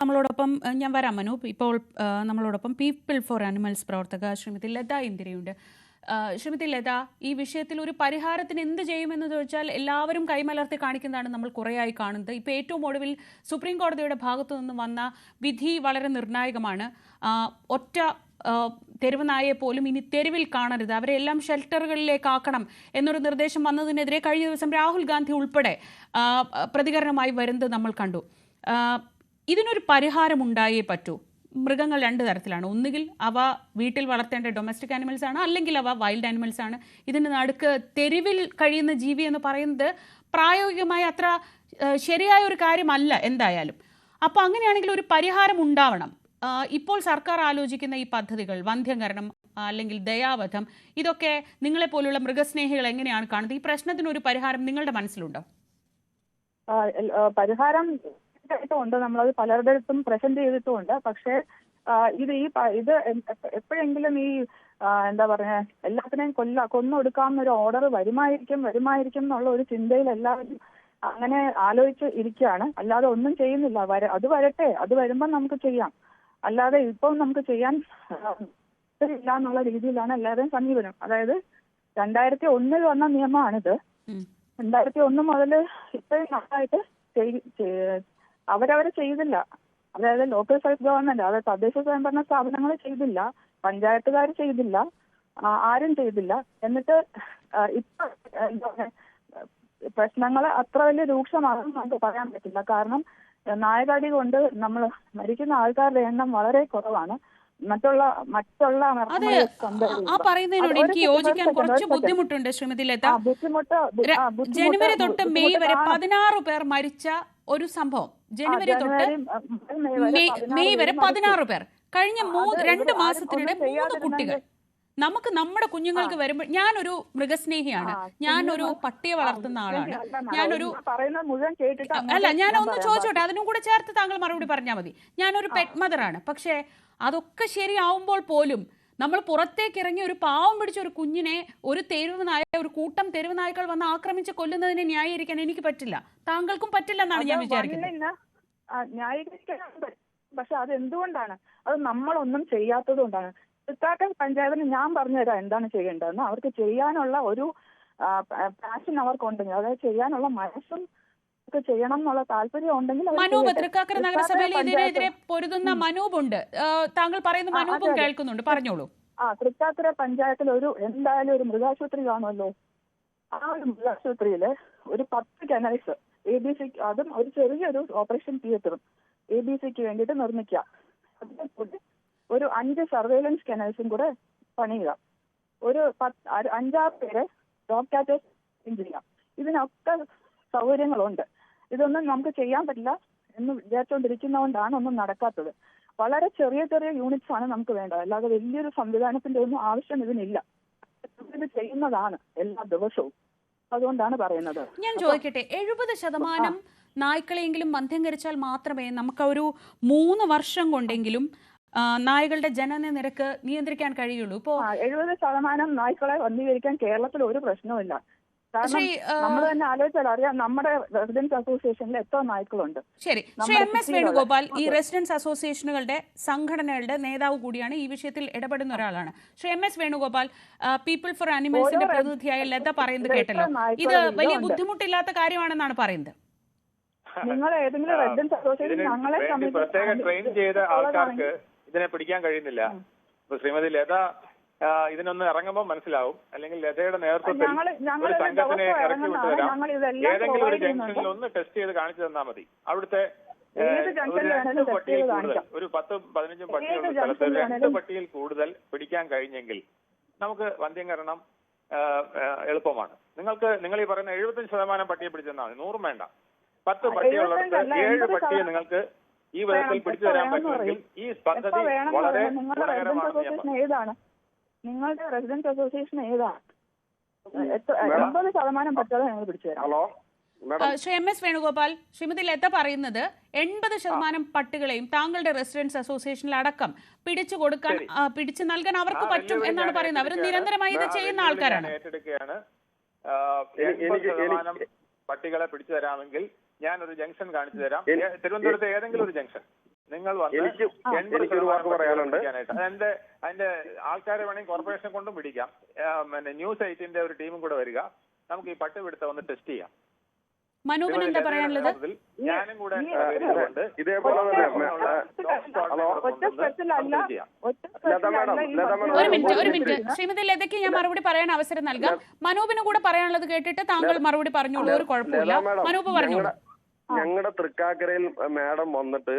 നമ്മളോടൊപ്പം ഞാൻ വരാം മനു. ഇപ്പോൾ നമ്മളോടൊപ്പം പീപ്പിൾ ഫോർ അനിമൽസ് പ്രവർത്തക ശ്രീമതി ലത ഇന്ദിരയുണ്ട്. ശ്രീമതി ലത ഈ വിഷയത്തിൽ ഒരു പരിഹാരത്തിന് എന്ത് ചെയ്യുമെന്ന് ചോദിച്ചാൽ എല്ലാവരും കൈമലർത്തി കാണിക്കുന്നതാണ് നമ്മൾ കുറേയായി കാണുന്നത്. ഇപ്പോൾ ഏറ്റവും ഒടുവിൽ സുപ്രീം കോടതിയുടെ ഭാഗത്തു നിന്ന് വന്ന വിധി വളരെ നിർണായകമാണ്. ഒറ്റ തെരുവ് നായയെ പോലും ഇനി തെരുവിൽ കാണരുത്. അവരെ എല്ലാം ഷെൽട്ടറുകളിലേക്ക് ആക്കണം എന്നൊരു നിർദ്ദേശം വന്നതിനെതിരെ കഴിഞ്ഞ ദിവസം രാഹുൽ ഗാന്ധി ഉൾപ്പെടെ പ്രതികരണമായി വരുന്നത് നമ്മൾ കണ്ടു. ഇതിനൊരു പരിഹാരം ഉണ്ടായേ പറ്റൂ. മൃഗങ്ങൾ രണ്ട് തരത്തിലാണ്. ഒന്നുകിൽ അവ വീട്ടിൽ വളർത്തേണ്ട ഡൊമസ്റ്റിക് ആനിമൽസ് ആണ് അല്ലെങ്കിൽ അവ വൈൽഡ് ആനിമൽസ് ആണ്. ഇതിന് നടുക്ക് തെരുവിൽ കഴിയുന്ന ജീവി എന്ന് പറയുന്നത് പ്രായോഗികമായി അത്ര ശരിയായ ഒരു കാര്യമല്ല എന്തായാലും. അപ്പോൾ അങ്ങനെയാണെങ്കിൽ ഒരു പരിഹാരം ഉണ്ടാവണം. ഇപ്പോൾ സർക്കാർ ആലോചിക്കുന്ന ഈ പദ്ധതികൾ വന്ധ്യംകരണം അല്ലെങ്കിൽ ദയാവധം ഇതൊക്കെ നിങ്ങളെപ്പോലുള്ള മൃഗസ്നേഹികൾ എങ്ങനെയാണ് കാണുന്നത്? ഈ പ്രശ്നത്തിന് ഒരു പരിഹാരം നിങ്ങളുടെ മനസ്സിലുണ്ടോ? പരിഹാരം ഉണ്ട് നമ്മളത് പലരുടെ അടുത്തും പ്രസന്റ് ചെയ്തിട്ടുമുണ്ട്. പക്ഷേ ഇത് ഈ ഇത് എപ്പോഴെങ്കിലും ഈ എന്താ പറയുക എല്ലാത്തിനെയും കൊല്ല കൊന്നൊടുക്കാവുന്ന ഒരു ഓർഡർ വരുമായിരിക്കും വരുമായിരിക്കും എന്നുള്ള ഒരു ചിന്തയിൽ എല്ലാവരും അങ്ങനെ ആലോചിച്ച് ഇരിക്കുകയാണ്. അല്ലാതെ ഒന്നും ചെയ്യുന്നില്ല. വര അത് വരട്ടെ അത് വരുമ്പോൾ നമുക്ക് ചെയ്യാം. അല്ലാതെ ഇപ്പം നമുക്ക് ചെയ്യാൻ ഇല്ല എന്നുള്ള രീതിയിലാണ് എല്ലാവരും സമീപനം. അതായത് രണ്ടായിരത്തി ഒന്നിൽ വന്ന നിയമമാണിത്. രണ്ടായിരത്തി ഒന്ന് മുതൽ ഇത്രയും നന്നായിട്ട് അവരവരെ ചെയ്തില്ല. അതായത് ലോക്കൽ സെൽഫ് ഗവൺമെന്റ് അതായത് തദ്ദേശ സ്വയംഭരണ സ്ഥാപനങ്ങൾ ചെയ്തില്ല പഞ്ചായത്തുകാർ ചെയ്തില്ല ആരും ചെയ്തില്ല. എന്നിട്ട് ഇപ്പൊ പ്രശ്നങ്ങൾ അത്ര വലിയ രൂക്ഷമാണെന്ന് നമുക്ക് പറയാൻ പറ്റില്ല. കാരണം നായകടി കൊണ്ട് നമ്മൾ മരിക്കുന്ന ആൾക്കാരുടെ എണ്ണം വളരെ കുറവാണ്. മറ്റുള്ള മറ്റുള്ള അതെ. ആ. പറയുന്നതിനോട് എനിക്ക് യോജിക്കാൻ കുറച്ച് ബുദ്ധിമുട്ടുണ്ട് ശ്രീമതി ലത. ജനുവരി തൊട്ട് മെയ് വരെ. പതിനാറ് പേർ മരിച്ച ഒരു സംഭവം. ജനുവരി തൊട്ട് മെയ് വരെ പതിനാറ് പേർ. കഴിഞ്ഞ മൂന്ന് രണ്ട് മാസത്തിനിടെ മൂന്ന് കുട്ടികൾ. നമുക്ക് നമ്മുടെ കുഞ്ഞുങ്ങൾക്ക് വരുമ്പോൾ ഞാനൊരു മൃഗസ്നേഹിയാണ്. ഞാനൊരു പട്ടിയെ വളർത്തുന്ന ആളാണ്. ഞാനൊരു അല്ല ഞാൻ ഒന്ന് ചോദിച്ചോട്ടെ. അതിനും കൂടെ ചേർത്ത് താങ്കൾ മറുപടി പറഞ്ഞാൽ മതി. ഞാനൊരു പെറ്റ് മദറാണ് പക്ഷേ അതൊക്കെ ശരിയാവുമ്പോൾ പോലും നമ്മൾ പുറത്തേക്ക് ഇറങ്ങി ഒരു പാവം പിടിച്ച ഒരു കുഞ്ഞിനെ ഒരു തെരുവ് നായ ഒരു കൂട്ടം തെരുവ് നായ്ക്കൾ വന്ന് ആക്രമിച്ച് കൊല്ലുന്നതിനെ ന്യായീകരിക്കാൻ എനിക്ക് പറ്റില്ല. താങ്കൾക്കും പറ്റില്ല എന്നാണ് ഞാൻ വിചാരിക്കുന്നത്. ന്യായീകരിക്കാൻ പക്ഷെ അത് എന്തുകൊണ്ടാണ് അത് നമ്മളൊന്നും ചെയ്യാത്തത് കൊണ്ടാണ് തൃക്കാക്കൽ പഞ്ചായത്തിന് ഞാൻ പറഞ്ഞുതരാം എന്താണ് ചെയ്യേണ്ടതെന്ന്. അവർക്ക് ചെയ്യാനുള്ള ഒരു പാഷൻ അവർക്കുണ്ടെങ്കിൽ അതായത് ചെയ്യാനുള്ള മനസ്സും ഒക്കെ ചെയ്യണം എന്നുള്ള താല്പര്യം ഉണ്ടെങ്കിൽ മനൂപ് തൃക്കാക്കര നഗരസഭയിൽ ഇതിനെതിരെ പൊരുതുന്ന മനൂപുണ്ട് താങ്കൾ പറയുന്ന മനൂപും. കേൾക്കുന്നുണ്ട്. പറഞ്ഞോളൂ. ആ തൃക്കാക്കര പഞ്ചായത്തിൽ ഒരു എന്തായാലും ഒരു മൃഗാശുപത്രി കാണുമല്ലോ. ആ ഒരു മൃഗാശുപത്രിയിൽ ഒരു പത്ത് കനൽസ് എ ബി സി അതും ഒരു ചെറിയൊരു ഓപ്പറേഷൻ തിയേറ്ററും എ ബി സിക്ക് വേണ്ടിയിട്ട് നിർമ്മിക്കുക. അതിനെ കൂടെ ഒരു അഞ്ച് സർവേലൻസ് കെനൽസും കൂടെ പണിയുക. ഒരു പത്ത് അഞ്ചാറ് പേരെ ഡോഗ് കാറ്റേഴ്സ് ചെയ്യാം ഇതിനൊക്കെ സൗകര്യങ്ങളുണ്ട്. ഇതൊന്നും നമുക്ക് ചെയ്യാൻ പറ്റില്ല എന്ന് വിചാരിച്ചുകൊണ്ടിരിക്കുന്നതുകൊണ്ടാണ് ഒന്നും നടക്കാത്തത്. വളരെ ചെറിയ ചെറിയ യൂണിറ്റ്സ് ആണ് നമുക്ക് വേണ്ടത്. അല്ലാതെ വലിയൊരു സംവിധാനത്തിന്റെ ഒന്നും ആവശ്യം ഇതിനില്ല. ഇത് ചെയ്യുന്നതാണ് എല്ലാ ദിവസവും. അതുകൊണ്ടാണ് പറയുന്നത്. ഞാൻ ചോദിക്കട്ടെ എഴുപത് ശതമാനം നായ്ക്കളെങ്കിലും മന്ധ്യം കരിച്ചാൽ മാത്രമേ നമുക്ക് ഒരു മൂന്ന് വർഷം കൊണ്ടെങ്കിലും നായകളുടെ ജനന നിരക്ക് നിയന്ത്രിക്കാൻ കഴിയുള്ളൂ. ഇപ്പോ എഴുപത് ശതമാനം നായ്ക്കളെ വന്ധീകരിക്കാൻ കേരളത്തിൽ ഒരു പ്രശ്നവുമില്ല. കാരണം നമ്മൾ തന്നെ ആലോചിച്ചാൽ അറിയാം നമ്മുടെ റെസിഡൻസ് അസോസിയേഷനിൽ എത്ര നായ്ക്കളുണ്ട്. ശരി. ശ്രീ എം എസ് വേണുഗോപാൽ ഈ. റെസിഡൻസ് അസോസിയേഷനുകളുടെ സംഘടനകളുടെ നേതാവ് കൂടിയാണ് ഈ വിഷയത്തിൽ ഇടപെടുന്ന ഒരാളാണ്. Shri M S Venugopal people for അനിമൽസിന്റെ പ്രതിനിധിയായ ലത പറയുന്നത് കേട്ടല്ലോ. ഇത് വലിയ ബുദ്ധിമുട്ടില്ലാത്ത കാര്യമാണെന്നാണ് പറയുന്നത്. നിങ്ങൾ ഏതെങ്കിലും റെസിഡൻസ് അസോസിയേഷൻ ഞങ്ങളെ പ്രത്യേക ട്രെയിൻ ചെയ്ത ആൾക്കാർക്ക് ഇതിനെ പിടിക്കാൻ കഴിയുന്നില്ല. ഇപ്പൊ ശ്രീമതി ലത ഇതിനൊന്ന് ഇറങ്ങുമ്പോൾ മനസ്സിലാവും. അല്ലെങ്കിൽ ലതയുടെ നേതൃത്വത്തിൽ ഒരു സംഘത്തിനെ ഇറക്കി വിട്ടുതരാം. ഏതെങ്കിലും ഒരു ജംഗ്ഷനിൽ ഒന്ന് ടെസ്റ്റ് ചെയ്ത് കാണിച്ചു തന്നാൽ മതി. അവിടുത്തെ പട്ടിയിൽ കൂടുതൽ. ഒരു പത്ത് പതിനഞ്ചും ഏത് പട്ടികളുള്ള സ്ഥലത്ത് രണ്ട് പട്ടിയിൽ കൂടുതൽ പിടിക്കാൻ കഴിഞ്ഞെങ്കിൽ നമുക്ക് വന്ധ്യംകരണം എളുപ്പമാണ്. നിങ്ങൾക്ക് നിങ്ങൾ ഈ പറയുന്ന എഴുപത്തഞ്ച് ശതമാനം പട്ടിയെ പിടിച്ചെന്നാൽ മതി. നൂറും വേണ്ട. പത്ത് പട്ടിയുള്ളിടത്ത് ഏഴ് പട്ടിയെ നിങ്ങൾക്ക് ഈ വിധത്തിൽ പിടിച്ചു തരാൻ പറ്റുമെങ്കിൽ ഈ പദ്ധതി വളരെ ഗുണകരമാണ് ഏതാണ്? നിങ്ങളുടെ റെസിഡൻസ് അസോസിയേഷൻ ഏതാണ്. എൺപത് ശതമാനം പറ്റാതെ ഞങ്ങൾ പിടിച്ചു തരാം hello Shri M S Venugopal Shrimati Latha പറയുന്നത് എൺപത് ശതമാനം പട്ടികളെയും താങ്കളുടെ റെസിഡൻസ് അസോസിയേഷനിൽ അടക്കം പിടിച്ചു കൊടുക്കാൻ പിടിച്ചു നൽകാൻ അവർക്ക് പറ്റും എന്നാണ് പറയുന്നത്. അവർ. നിരന്തരമായി ഇത് ചെയ്യുന്ന ആൾക്കാരാണ്. ഏറ്റെടുക്കുകയാണ്. പട്ടികളെ പിടിച്ചു തരാമെങ്കിൽ ഞാൻ ഒരു ജംഗ്ഷൻ കാണിച്ചു തരാം. തിരുവനന്തപുരത്ത് ഏതെങ്കിലും ഒരു ജംഗ്ഷൻ. നിങ്ങൾ വന്ന് എനിക്കൊരു വാക്ക് പറയാനുണ്ട്. അതിന്റെ അതിന്റെ ആൾക്കാരെ വേണമെങ്കിൽ കോർപ്പറേഷൻ കൊണ്ടും പിടിക്കാം. പിന്നെ ന്യൂസ് എയ്റ്റിന്റെ ഒരു ടീമും കൂടെ വരിക. നമുക്ക് ഈ പട്ടുപിടുത്തം ഒന്ന് ടെസ്റ്റ് ചെയ്യാം. എന്താ പറയാനുള്ളത്? ഒരു മിനിറ്റ് ഒരു മിനിറ്റ്. ശ്രീമതി ലതയ്ക്ക് ഞാൻ മറുപടി പറയാൻ അവസരം നൽകാം. മനോബിന് കൂടെ പറയാനുള്ളത് കേട്ടിട്ട് താങ്കൾ മറുപടി പറഞ്ഞോളൂ ഒരു കുഴപ്പമില്ല. മനൂപ് പറഞ്ഞോളൂ. ഞങ്ങളുടെ തൃക്കാക്കരയിൽ മാഡം വന്നിട്ട്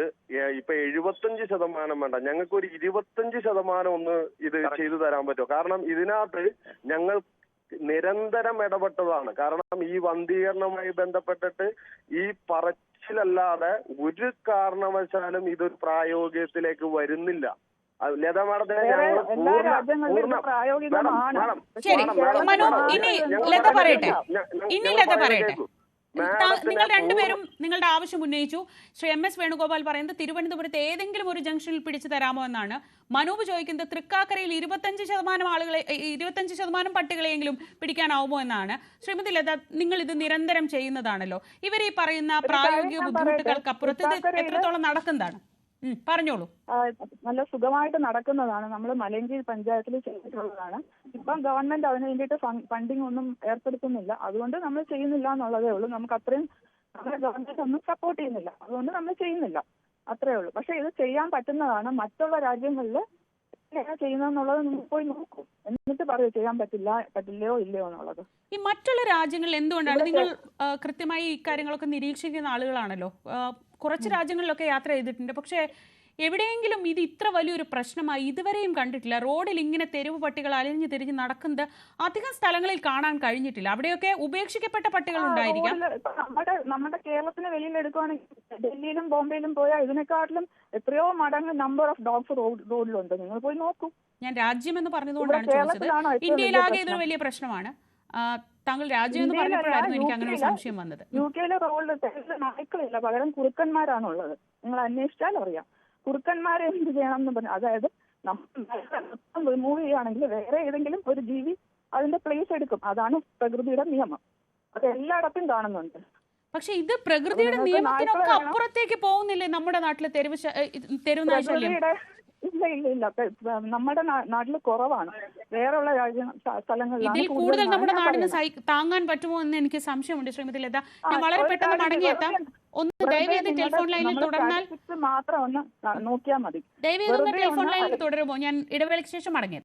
ഇപ്പൊ എഴുപത്തഞ്ച് ശതമാനം വേണ്ട. ഞങ്ങൾക്ക് ഒരു ഇരുപത്തഞ്ച് ശതമാനം ഒന്ന് ഇത് ചെയ്തു തരാൻ പറ്റുമോ? കാരണം ഇതിനകത്ത് ഞങ്ങൾ നിരന്തരം ഇടപെട്ടതാണ്. കാരണം ഈ വന്ധീകരണവുമായി ബന്ധപ്പെട്ടിട്ട് ഈ പറച്ചിലല്ലാതെ ഒരു കാരണവശാലും ഇതൊരു പ്രായോഗികത്തിലേക്ക് വരുന്നില്ല. അത് ലത മാഡത്തിനെ ഞങ്ങൾ ഇനി ലത പറയട്ടെ. ഇനി ലത പറയട്ടെ. നിങ്ങൾ രണ്ടുപേരും നിങ്ങളുടെ ആവശ്യം ഉന്നയിച്ചു. ശ്രീ എം എസ് വേണുഗോപാൽ പറയുന്നത് തിരുവനന്തപുരത്ത് ഏതെങ്കിലും ഒരു ജംഗ്ഷനിൽ പിടിച്ചു തരാമോ എന്നാണ്. മനോബ് ചോദിക്കുന്നത് തൃക്കാക്കരയിൽ ഇരുപത്തഞ്ച് ശതമാനം ആളുകളെ ഇരുപത്തഞ്ച് ശതമാനം പട്ടികളെയെങ്കിലും പിടിക്കാനാവുമോ എന്നാണ്. ശ്രീമതി ലത നിങ്ങൾ ഇത് നിരന്തരം ചെയ്യുന്നതാണല്ലോ. ഇവർ ഈ പറയുന്ന പ്രായോഗിക ബുദ്ധിമുട്ടുകൾക്ക് ബുദ്ധിമുട്ടുകൾക്കപ്പുറത്ത് ഇത് എത്രത്തോളം നടക്കുന്നതാണ്? പറഞ്ഞോളൂ. നല്ല സുഖമായിട്ട് നടക്കുന്നതാണ്. നമ്മൾ മലയഞ്ചേരി പഞ്ചായത്തിൽ ചെയ്തിട്ടുള്ളതാണ് ഇപ്പം ഗവൺമെന്റ് അതിന് വേണ്ടിയിട്ട് ഫണ്ടിങ് ഒന്നും ഏർപ്പെടുത്തുന്നില്ല. അതുകൊണ്ട് നമ്മൾ ചെയ്യുന്നില്ല എന്നുള്ളതേ ഉള്ളൂ. നമുക്ക് അത്രയും നമ്മുടെ ഗവൺമെന്റ് ഒന്നും സപ്പോർട്ട് ചെയ്യുന്നില്ല. അതുകൊണ്ട് നമ്മൾ ചെയ്യുന്നില്ല. അത്രേ ഉള്ളൂ. പക്ഷെ ഇത് ചെയ്യാൻ പറ്റുന്നതാണ്. മറ്റുള്ള രാജ്യങ്ങളിൽ എങ്ങനെയാണ് ചെയ്യുന്നതെന്നുള്ളത് നിങ്ങൾ പോയി നോക്കും. എന്നിട്ട് പറയൂ ചെയ്യാൻ പറ്റില്ല പറ്റില്ലയോ ഇല്ലയോ എന്നുള്ളത്. ഈ മറ്റുള്ള രാജ്യങ്ങളിൽ എന്തുകൊണ്ടാണ്? നിങ്ങൾ കൃത്യമായി ഇക്കാര്യങ്ങളൊക്കെ നിരീക്ഷിക്കുന്ന ആളുകളാണല്ലോ. കുറച്ച് രാജ്യങ്ങളിലൊക്കെ യാത്ര ചെയ്തിട്ടുണ്ട്. പക്ഷേ എവിടെയെങ്കിലും ഇത് ഇത്ര വലിയൊരു പ്രശ്നമായി ഇതുവരെയും കണ്ടിട്ടില്ല. റോഡിൽ ഇങ്ങനെ തെരുവ് പട്ടികൾ അലിഞ്ഞു തിരിഞ്ഞ് നടക്കുന്നത് അധികം സ്ഥലങ്ങളിൽ കാണാൻ കഴിഞ്ഞിട്ടില്ല. അവിടെയൊക്കെ ഉപേക്ഷിക്കപ്പെട്ട പട്ടികൾ ഉണ്ടായിരിക്കാം. നമ്മുടെ നമ്മുടെ കേരളത്തിന് വെളിയിൽ എടുക്കുവാണെങ്കിൽ ഡൽഹിയിലും ബോംബെയിലും പോയാൽ ഇതിനെക്കാട്ടിലും എത്രയോ മടങ്ങ് നമ്പർ ഓഫ് ഡോഗ്സ് റോഡിലുണ്ട് നിങ്ങൾ പോയി നോക്കൂ. ഞാൻ രാജ്യം എന്ന് പറഞ്ഞതുകൊണ്ടാണ് ചോദിച്ചത്. ഇന്ത്യയിലാകെ വലിയ ഇതൊരു വലിയ പ്രശ്നമാണ്. താങ്കൾ രാജ്യം എന്ന് പറഞ്ഞപ്പോഴായിരുന്നു എനിക്ക് അങ്ങനെ ഒരു സംശയം വന്നത്. യു കെയിലെ റോളിൽ നായ്ക്കളില്ല പകരം കുറുക്കന്മാരാണുള്ളത്. നിങ്ങൾ അന്വേഷിച്ചാൽ അറിയാം. കുറുക്കന്മാരെ എന്ത് ചെയ്യണം എന്ന് പറഞ്ഞു അതായത് നമ്മൾ റിമൂവ് ചെയ്യുകയാണെങ്കിൽ വേറെ ഏതെങ്കിലും ഒരു ജീവി അതിന്റെ പ്ലേസ് എടുക്കും. അതാണ് പ്രകൃതിയുടെ നിയമം. അത് എല്ലായിടത്തും കാണുന്നുണ്ട്. പക്ഷെ ഇത് പ്രകൃതിയുടെ നിയമത്തിനൊക്കെ അപ്പുറത്തേക്ക് പോകുന്നില്ലേ നമ്മുടെ നാട്ടിലെ തെരുവ് തെരുവ് നാശല്യം ഇല്ല ഇല്ല ഇല്ല. നമ്മുടെ നാട്ടിൽ കുറവാണ്. വേറെയുള്ള രാജ്യ സ്ഥ- സ്ഥലങ്ങളിലാണ് കൂടുതൽ നമ്മുടെ നാടിന് താങ്ങാൻ പറ്റുമോ എന്ന് എനിക്ക് സംശയമുണ്ട് ശ്രീമതി ലത. ഞാൻ വളരെ പെട്ടെന്ന് മടങ്ങിയെത്താം ഒന്ന് ദയവേത് ടെലിഫോൺ ലൈനിൽ തുടർന്നാൽ മാത്രം ഒന്ന് നോക്കിയാൽ മതി. ദയവേത് ഒന്ന് ടെലിഫോൺ ലൈനിൽ തുടരുമോ? ഞാൻ ഇടവേളയ്ക്ക് ശേഷം മടങ്ങിയെത്താം